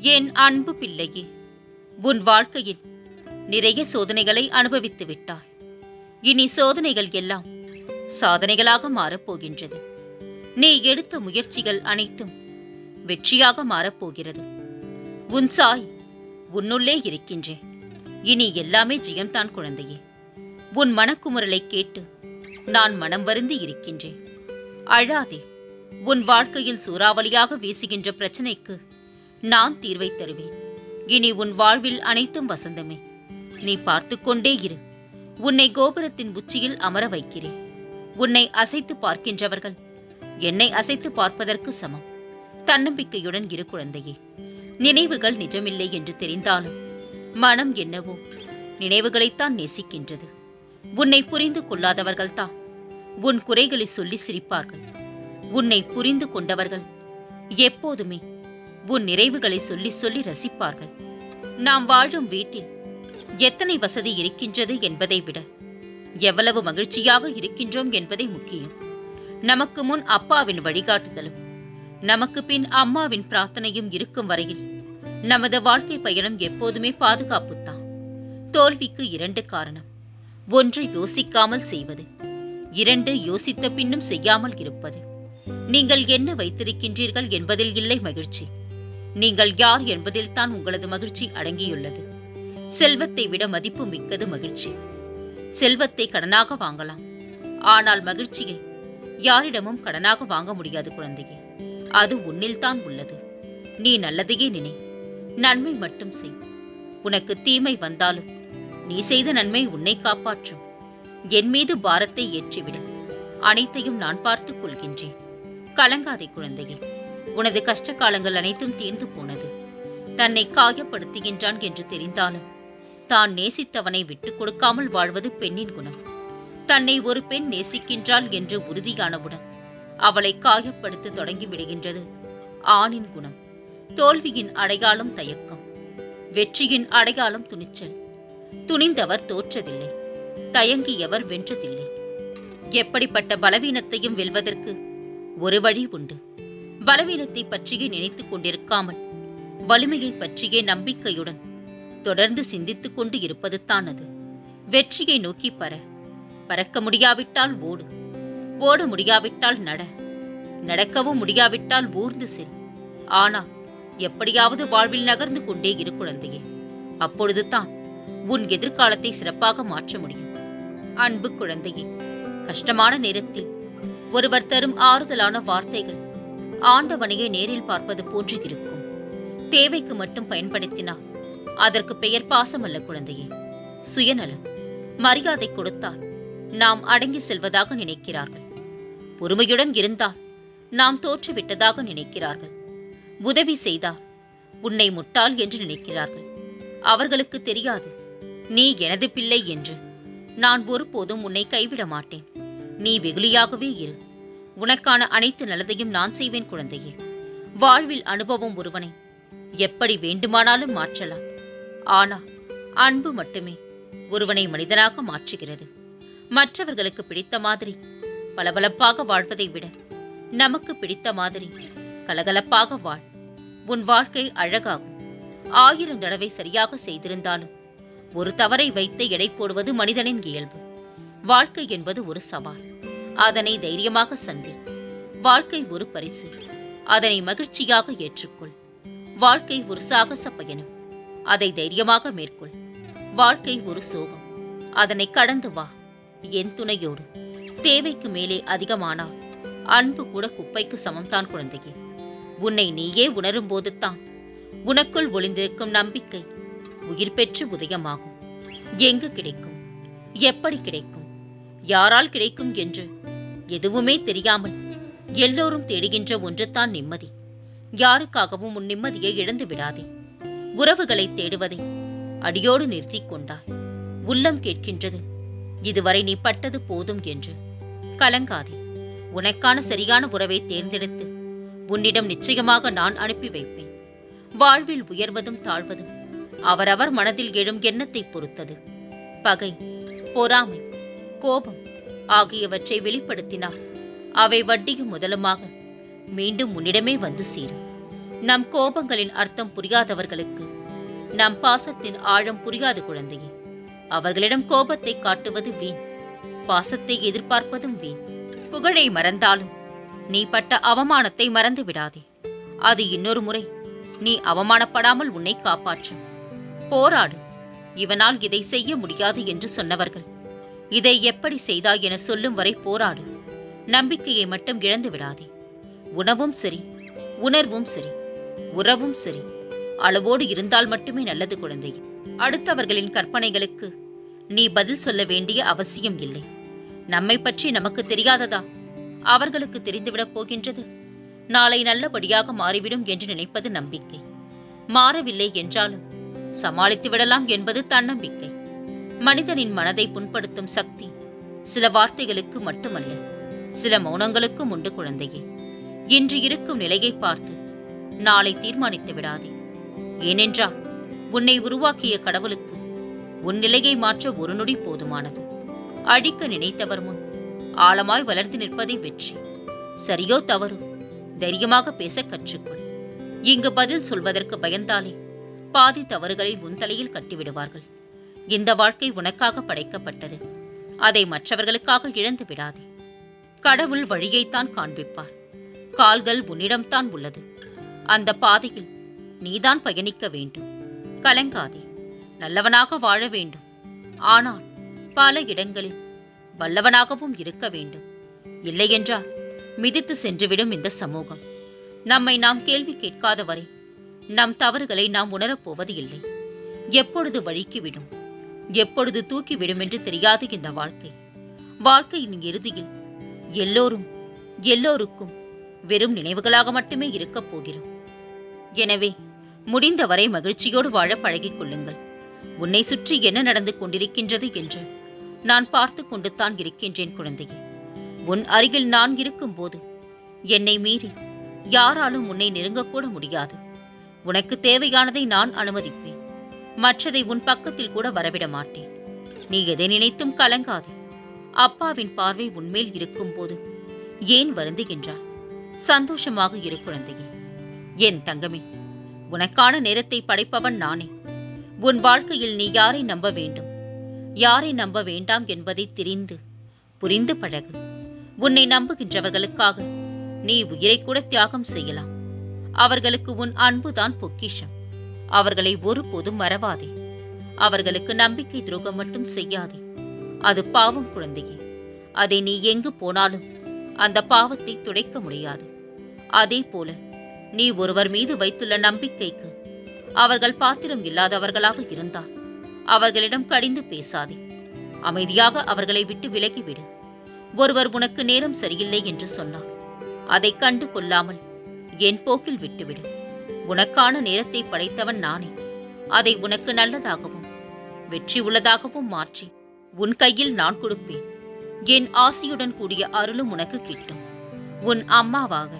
என் அன்பு பிள்ளையே உன் வாழ்க்கையில் நிறைய சோதனைகளை அனுபவித்து விட்டாய். இனி சோதனைகள் எல்லாம் சாதனைகளாக மாறப்போகின்றது. நீ எடுத்த முயற்சிகள் அனைத்தும் வெற்றியாக மாறப்போகிறது. உன் சாய் உன்னுள்ளே இருக்கின்றேன். இனி எல்லாமே ஜெயம்தான் குழந்தையே. உன் மனக்குமுறலை கேட்டு நான் மனம் வருந்தி இருக்கின்றேன். அழாதே உன் வாழ்க்கையில் சூறாவளியாக வீசுகின்ற பிரச்சனைக்கு நான் தீர்வை தருவேன். இனி உன் வாழ்வில் அனைத்தும் வசந்தமே. நீ பார்த்து கொண்டே இரு. உன்னை கோபுரத்தின் உச்சியில் அமர வைக்கிறேன். உன்னை அசைத்து பார்க்கின்றவர்கள் என்னை அசைத்து பார்ப்பதற்கு சமம். தன்னம்பிக்கையுடன் இரு குழந்தையே. நினைவுகள் நிஜமில்லை என்று தெரிந்தாலும் மனம் என்னவோ நினைவுகளைத்தான் நேசிக்கின்றது. உன்னை புரிந்து கொள்ளாதவர்கள்தான் உன் குறைகளை சொல்லி சிரிப்பார்கள். உன்னை புரிந்து கொண்டவர்கள் எப்போதுமே உன் நிறைவுகளை சொல்லி சொல்லி ரசிப்பார்கள். நாம் வாழும் வீட்டில் எத்தனை வசதி இருக்கின்றது என்பதை விட எவ்வளவு மகிழ்ச்சியாக இருக்கின்றோம் என்பதே முக்கியம். நமக்கு முன் அப்பாவின் வழிகாட்டுதலும் நமக்கு பின் அம்மாவின் பிரார்த்தனையும் இருக்கும் வரையில் நமது வாழ்க்கை பயணம் எப்போதுமே பாதுகாப்புத்தான். தோல்விக்கு இரண்டு காரணம். ஒன்று யோசிக்காமல் செய்வது இரண்டு யோசித்த பின்னும் செய்யாமல் இருப்பது. நீங்கள் என்ன வைத்திருக்கின்றீர்கள் என்பதில் இல்லை மகிழ்ச்சி. நீங்கள் யார் என்பதில் தான் உங்களது மகிழ்ச்சி அடங்கியுள்ளது. செல்வத்தை விட மதிப்பு மிக்கது மகிழ்ச்சி. செல்வத்தை கடனாக வாங்கலாம். ஆனால் மகிழ்ச்சியை யாரிடமும் கடனாக வாங்க முடியாது குழந்தையே. அது உன்னில்தான் உள்ளது. நீ நல்லதையே நினை. நன்மை மட்டும் செய். உனக்கு தீமை வந்தாலும் நீ செய்த நன்மை உன்னை காப்பாற்றும். என் மீது பாரத்தை ஏற்றிவிடு. அனைத்தையும் நான் பார்த்துக் கொள்கின்றேன். கலங்காதே குழந்தையே. உனது கஷ்ட காலங்கள் அனைத்தும் தீர்ந்து போனது. தன்னை காயப்படுத்துகின்றான் என்று தெரிந்தாலும் தான் நேசித்தவனை விட்டுக் கொடுக்காமல் வாழ்வது பெண்ணின் குணம். தன்னை ஒரு பெண் நேசிக்கின்றாள் என்று உறுதியானவுடன் அவளை காயப்படுத்த தொடங்கி விடுகின்றது ஆணின் குணம் தோல்வியின் அடையாளம் தயக்கம் வெற்றியின் அடையாளம் துணிச்சல். துணிந்தவர் தோற்றதில்லை தயங்கியவர் வென்றதில்லை. எப்படிப்பட்ட பலவீனத்தையும் வெல்வதற்கு ஒரு வழி உண்டு. பலவீனத்தை பற்றியே நினைத்துக் கொண்டிருக்காமல் வலிமையை பற்றியே நம்பிக்கையுடன் தொடர்ந்து சிந்தித்துக் கொண்டு இருப்பது தான் அது வெற்றியை நோக்கி பற பறக்க முடியாவிட்டால் ஓடு ஓட முடியாவிட்டால் நட நடக்கவும் முடியாவிட்டால் ஊர்ந்து செல். ஆனால் எப்படியாவது வாழ்வில் நகர்ந்து கொண்டே இரு குழந்தையே அப்பொழுதுதான் உன் எதிர்காலத்தை சிறப்பாக மாற்ற முடியும். அன்பு குழந்தையே கஷ்டமான நேரத்தில் ஒருவர் தரும் ஆறுதலான வார்த்தைகள் ஆண்டவனையே நேரில் பார்ப்பது போன்று இருக்கும். தேவைக்கு மட்டும் பயன்படுத்தினால் அதற்கு பெயர் பாசமல்ல குழந்தையே. சுயநலம். மரியாதை கொடுத்தால் நாம் அடங்கி செல்வதாக நினைக்கிறார்கள். பொறுமையுடன் இருந்தால் நாம் தோற்றுவிட்டதாக நினைக்கிறார்கள். உதவி செய்தால் உன்னை முட்டாள் என்று நினைக்கிறார்கள். அவர்களுக்கு தெரியாது நீ எனது பிள்ளை என்று நான் ஒருபோதும் உன்னை கைவிட மாட்டேன். நீ வெகுளியாகவே இரு. உனக்கான அனைத்து நல்லதையும் நான் செய்வேன் குழந்தையே. வாழ்வில் அனுபவம் ஒருவனை எப்படி வேண்டுமானாலும் மாற்றலாம். ஆனால் அன்பு மட்டுமே ஒருவனை மனிதனாக மாற்றுகிறது. மற்றவர்களுக்கு பிடித்த மாதிரி பளபளப்பாக வாழ்வதை விட நமக்கு பிடித்த மாதிரி கலகலப்பாக வாழ். உன் வாழ்க்கை அழகாகும். ஆயிரம் தடவை சரியாக செய்திருந்தாலும் ஒரு தவறை வைத்து எடை போடுவது மனிதனின் இயல்பு. வாழ்க்கை என்பது ஒரு சவால். அதனை தைரியமாக சந்தி வாழ்க்கை ஒரு பரிசு. அதனை மகிழ்ச்சியாக ஏற்றுக்கொள். வாழ்க்கை ஒரு சாகச பயணம். அதை தைரியமாக மேற்கொள். வாழ்க்கை ஒரு சோகம். அதனை கடந்து வா. என் துணையோடு. தேவைக்கு மேலே அதிகமானால் அன்பு கூட குப்பைக்கு சமம்தான் குழந்தையே. உன்னை நீயே உணரும் போதுதான் உனக்குள் ஒளிந்திருக்கும் நம்பிக்கை உயிர் பெற்று உதயமாகும். எங்கு கிடைக்கும்? எப்படி கிடைக்கும்? யாரால் கிடைக்கும் என்று எதுவுமே தெரியாமல் எல்லோரும் தேடுகின்ற ஒன்றுதான் நிம்மதி. யாருக்காகவும் உன் நிம்மதியை இழந்து விடாதே. உறவுகளை தேடுவதை அடியோடு நிறுத்திக் கொண்டாய். உள்ளம் கேட்கின்றது. இதுவரை நீ பட்டது போதும் என்று. கலங்காதே. உனக்கான சரியான உறவை தேர்ந்தெடுத்து உன்னிடம் நிச்சயமாக நான் அனுப்பி வைப்பேன். வாழ்வில் உயர்வதும் தாழ்வதும் அவரவர் மனதில் எழும் எண்ணத்தை பொறுத்தது. பகை பொறாமை கோபம் ஆகியவற்றை வெளிப்படுத்தினார். அவை வட்டியும் முதலுமாக மீண்டும் உன்னிடமே வந்து சேரும். நம் கோபங்களின் அர்த்தம் புரியாதவர்களுக்கு நம் பாசத்தின் ஆழம் புரியாது குழந்தையே. அவர்களிடம் கோபத்தை காட்டுவது வீண் பாசத்தை எதிர்பார்ப்பதும் வீண். புகழை மறந்தாலும் நீ பட்ட அவமானத்தை மறந்து விடாதே. அது இன்னொரு முறை நீ அவமானப்படாமல் உன்னை காப்பாற்றும் போராடு இவனால் இதை செய்ய முடியாது என்று சொன்னவர்கள். இதை எப்படி செய்தாய் என சொல்லும் வரை போராடு. நம்பிக்கையை மட்டும் இழந்து விடாதே. உணவும் சரி உணர்வும் சரி உறவும் சரி. அளவோடு இருந்தால் மட்டுமே நல்லது குழந்தை. அடுத்தவர்களின் கற்பனைகளுக்கு நீ பதில் சொல்ல வேண்டிய அவசியம் இல்லை. நம்மை பற்றி நமக்கு தெரியாததா? அவர்களுக்கு தெரிந்துவிடப் போகின்றது. நாளை நல்லபடியாக மாறிவிடும் என்று நினைப்பது நம்பிக்கை. மாறவில்லை என்றாலும் சமாளித்து விடலாம் என்பது தன்னம்பிக்கை. மனிதனின் மனதை புண்படுத்தும் சக்தி சில வார்த்தைகளுக்கு மட்டுமல்ல சில மௌனங்களுக்கும் உண்டு குழந்தையே. இன்று இருக்கும் நிலையை பார்த்து நாளை தீர்மானித்து விடாதே. ஏனென்றால் உன்னை உருவாக்கிய கடவுளுக்கு உன் நிலையை மாற்ற ஒரு நொடி போதுமானது. அழிக்க நினைத்தவர் முன் ஆழமாய் வளர்த்து நிற்பதை வெற்றி. சரியோ தவறோ தைரியமாக பேச கற்றுக்கொள். இங்கு பதில் சொல்வதற்கு பயந்தாலே பாதி தவறுகளை உன் தலையில் கட்டிவிடுவார்கள். இந்த வாழ்க்கை உனக்காக படைக்கப்பட்டது. அதை மற்றவர்களுக்காக இழந்து விடாதே. கடவுள் வழியைத்தான் காண்பிப்பார். கால்கள் உன்னிடம்தான் உள்ளது. அந்த பாதையில் நீதான் பயணிக்க வேண்டும். கலங்காதே. நல்லவனாக வாழ வேண்டும். ஆனால் பல இடங்களில் வல்லவனாகவும் இருக்க வேண்டும். இல்லையென்றால் மிதித்து சென்றுவிடும் இந்த சமூகம். நம்மை நாம் கேள்வி கேட்காத வரை நம் தவறுகளை நாம் உணரப்போவது இல்லை எப்பொழுது வழிக்குவிடும் எப்பொழுது தூக்கிவிடும் என்று தெரியாது இந்த வாழ்க்கை. வாழ்க்கையின் இறுதியில் எல்லோரும் எல்லோருக்கும் வெறும் நினைவுகளாக மட்டுமே இருக்கப் போகிறோம். எனவே முடிந்தவரை மகிழ்ச்சியோடு வாழ பழகிக் கொள்ளுங்கள். உன்னை சுற்றி என்ன நடந்து கொண்டிருக்கின்றது என்று நான் பார்த்து கொண்டு தான் இருக்கின்றேன் குழந்தையே. உன் அருகில் நான் இருக்கும்போது என்னை மீறி யாராலும் உன்னை நெருங்கக்கூட முடியாது. உனக்கு தேவையானதை நான் அனுமதிப்பேன். மற்றதை உன் பக்கத்தில் கூட வரவிட மாட்டேன். நீ எதை நினைத்தும் கலங்காதே. அப்பாவின் பார்வை உன்மேல் இருக்கும்போது ஏன் வருந்துகின்றாய் சந்தோஷமாக இரு குழந்தையே. என் தங்கமே உனக்கான நேரத்தை படைப்பவன் நானே. உன் வாழ்க்கையில் நீ யாரை நம்ப வேண்டும்? யாரை நம்ப வேண்டாம் என்பதை தெரிந்து புரிந்து பழகு. உன்னை நம்புகின்றவர்களுக்காக நீ உயிரை கூட தியாகம் செய்யலாம். அவர்களுக்கு உன் அன்புதான் பொக்கிஷம். அவர்களை ஒருபோதும் மறவாதே. அவர்களுக்கு நம்பிக்கை துரோகம் மட்டும் செய்யாதே. அது பாவம் குழந்தையே. அதை நீ எங்கு போனாலும் அந்த பாவத்தை துடைக்க முடியாது. அதே போல நீ ஒருவர் மீது வைத்துள்ள நம்பிக்கைக்கு அவர்கள் பாத்திரம் இல்லாதவர்களாக இருந்தால் அவர்களிடம் கடிந்து பேசாதே. அமைதியாக அவர்களை விட்டு விலகிவிடு. ஒருவர் உனக்கு நேரம் சரியில்லை என்று சொன்னார். அதை கண்டு கொள்ளாமல் என் போக்கில் விட்டுவிடு. உனக்கான நேரத்தை படைத்தவன் நானே. அதை உனக்கு நல்லதாகவும் வெற்றி உள்ளதாகவும் மாற்றி உன் கையில் நான் கொடுப்பேன். என் ஆசியுடன் கூடிய அருளும் உனக்கு கிட்டும். உன் அம்மாவாக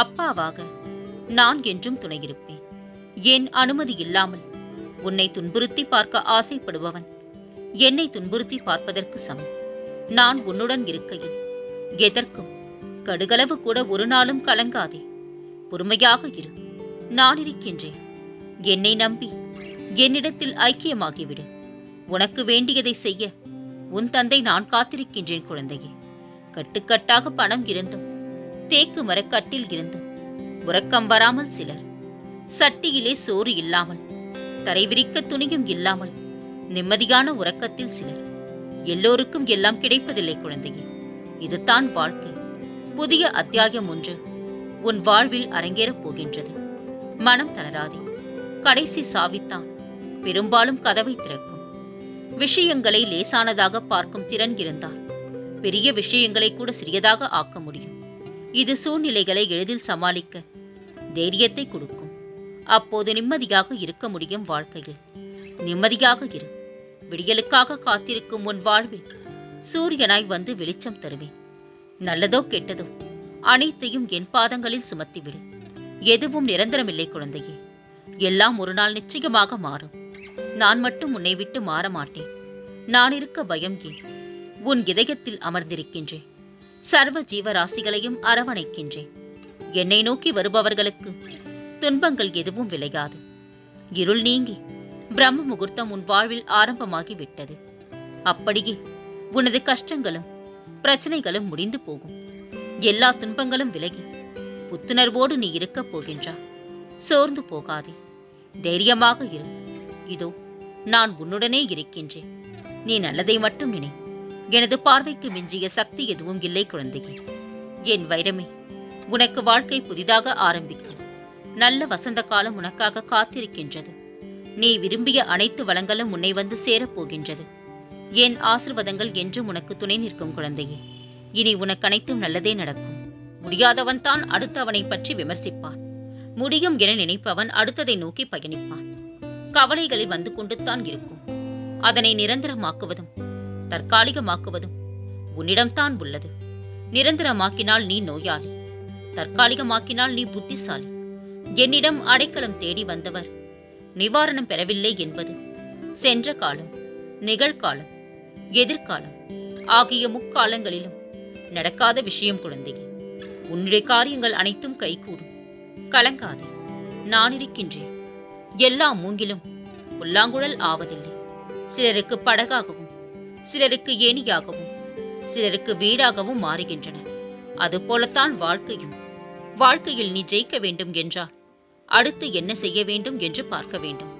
அப்பாவாக நான் என்றும் துணையிருப்பேன். என் அனுமதி இல்லாமல் உன்னை துன்புறுத்தி பார்க்க ஆசைப்படுபவன் என்னை துன்புறுத்தி பார்ப்பதற்கு சமம். நான் உன்னுடன் இருக்கையில் எதற்கும் கடுகளவு கூட ஒரு நாளும் கலங்காதே. பொறுமையாக இரு. நான் இருக்கின்றேன். என்னை நம்பி என்னிடத்தில் ஐக்கியமாகிவிடு. உனக்கு வேண்டியதை செய்ய உன் தந்தை நான் காத்திருக்கின்றேன் குழந்தையே. கட்டுக்கட்டாக பணம் இருந்தும் தேக்கு மரக்கட்டில் இருந்தும் உறக்கம் வராமல் சிலர் சட்டியிலே சோறு இல்லாமல் தரைவிரிக்க துணியும் இல்லாமல் நிம்மதியான உறக்கத்தில் சிலர். எல்லோருக்கும் எல்லாம் கிடைப்பதில்லை குழந்தையே. இதுதான் வாழ்க்கை. புதிய அத்தியாயம் ஒன்று உன் வாழ்வில் அரங்கேறப் போகின்றது. மனம் தளராதே. கடைசி சாவித்தான். பெரும்பாலும் கதவை திறக்கும். விஷயங்களை லேசானதாக பார்க்கும் திறன் இருந்தால் பெரிய விஷயங்களை கூட சிறியதாக ஆக்க முடியும். இது சூழ்நிலைகளை எளிதில் சமாளிக்க தைரியத்தை கொடுக்கும். அப்போது நிம்மதியாக இருக்க முடியும் வாழ்க்கையில். நிம்மதியாக இரு. விடியலுக்காக காத்திருக்கும் உன் வாழ்வில் சூரியனாய் வந்து வெளிச்சம் தருவேன். நல்லதோ கெட்டதோ அனைத்தையும் என் பாதங்களில் சுமத்திவிடு. எதுவும் நிரந்தரமில்லை குழந்தையே. எல்லாம் ஒரு நாள் நிச்சயமாக மாறும். நான் மட்டும் உன்னை விட்டு மாற மாட்டேன். நான் இருக்க பயம் ஏன்? உன் இதயத்தில் அமர்ந்திருக்கின்றேன். சர்வ ஜீவராசிகளையும் அரவணைக்கின்றேன். என்னை நோக்கி வருபவர்களுக்கு துன்பங்கள் எதுவும் விளையாது. இருள் நீங்கி பிரம்ம முகூர்த்தம் உன் வாழ்வில் ஆரம்பமாகி விட்டது அப்படியே உனது கஷ்டங்களும் பிரச்சனைகளும் முடிந்து போகும். எல்லா துன்பங்களும் விலகி புத்துணர்வோடு நீ இருக்கப் போகின்றாய் சோர்ந்து போகாதே. தைரியமாக இரு. இதோ நான் உன்னுடனே இருக்கின்றேன். நீ நல்லதை மட்டும் நினை. எனது பார்வைக்கு மிஞ்சிய சக்தி எதுவும் இல்லை குழந்தையே. என் வைரமே உனக்கு வாழ்க்கை புதிதாக ஆரம்பிக்கும். நல்ல வசந்த காலம் உனக்காக காத்திருக்கின்றது. நீ விரும்பிய அனைத்து வளங்களும் உன்னை வந்து சேரப்போகின்றது. என் ஆசிர்வாதங்கள் என்றும் உனக்கு துணை நிற்கும் குழந்தையே. இனி உனக்கு அனைத்தும் நல்லதே நடக்கும். முடியாதவன் தான் அடுத்தவனை பற்றி விமர்சிப்பான். முடியும் என நினைப்பவன் அடுத்ததை நோக்கி பயணிப்பான். கவலைகளில் வந்து கொண்டுத்தான் இருக்கும். அதனை நிரந்தரமாக்குவதும் தற்காலிகமாக்குவதும் உன்னிடம்தான் உள்ளது. நிரந்தரமாக்கினால் நீ நோயாளி. தற்காலிகமாக்கினால் நீ புத்திசாலி. என்னிடம் அடைக்கலம் தேடி வந்தவர் நிவாரணம் பெறவில்லை என்பது சென்ற காலம் நிகழ்காலம் எதிர்காலம் ஆகிய முக்காலங்களிலும் நடக்காத விஷயம் குழந்தையே. உன்னுடைய காரியங்கள் அனைத்தும் கைகூடும். கலங்காதே. நான் இருக்கின்றேன். எல்லா மூங்கிலும் புல்லாங்குழல் ஆவதில்லை. சிலருக்கு படகாகவும் சிலருக்கு ஏணியாகவும் சிலருக்கு வீடாகவும் மாறுகின்றன. அதுபோலத்தான் வாழ்க்கையும். வாழ்க்கையில் நீ ஜெயிக்க வேண்டும் என்றால் அடுத்து என்ன செய்ய வேண்டும் என்று பார்க்க வேண்டும்.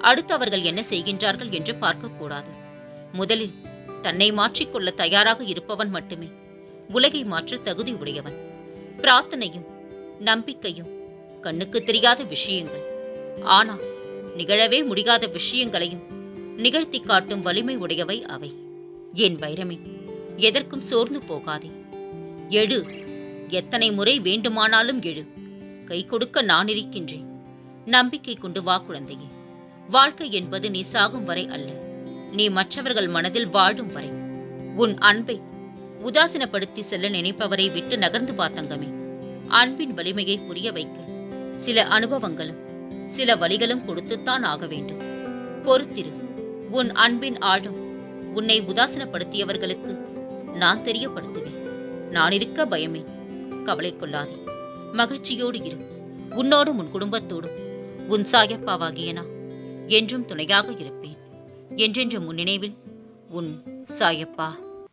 அடுத்து அவர்கள் என்ன செய்கின்றார்கள் என்று பார்க்கக்கூடாது. முதலில் தன்னை மாற்றிக்கொள்ள தயாராக இருப்பவன் மட்டுமே. உலகை மாற்ற தகுதி உடையவன். பிரார்த்தனையும் நம்பிக்கையும் கண்ணுக்கு தெரியாத விஷயங்கள். ஆனால் நிகழவே முடியாத விஷயங்களையும் நிகழ்த்தி காட்டும் வலிமை உடையவை அவை. என் வைரமே எதற்கும் சோர்ந்து போகாதே. எழு எத்தனை முறை வேண்டுமானாலும் எழு. கை கொடுக்க நான் இருக்கின்றேன். நம்பிக்கை கொண்டு வா குழந்தையே. வாழ்க்கை என்பது நீ சாகும் வரை அல்ல. நீ மற்றவர்கள் மனதில் வாழும் வரை. உன் அன்பை உதாசீனப்படுத்தி செல்ல நினைப்பவரை விட்டு நகர்ந்து பார்த்தங்கமே அன்பின் வலிமையை புரிய வைக்க. சில அனுபவங்களும் சில வழிகளும் கொடுத்துத்தான் ஆக வேண்டும். பொறுத்திரு. உன் அன்பின் ஆழம் உன்னை உதாசீனப்படுத்தியவர்களுக்கு நான் தெரியப்படுத்துவேன். நான் இருக்க பயமே. கவலை கொள்ளாதே. மகிழ்ச்சியோடு இரு. உன்னோடும் உன் குடும்பத்தோடும். உன் சாயப்பாவாகிய நான் என்றும் துணையாக இருப்பேன். என்றென்று முன்னினைவில் உன் சாயப்பா.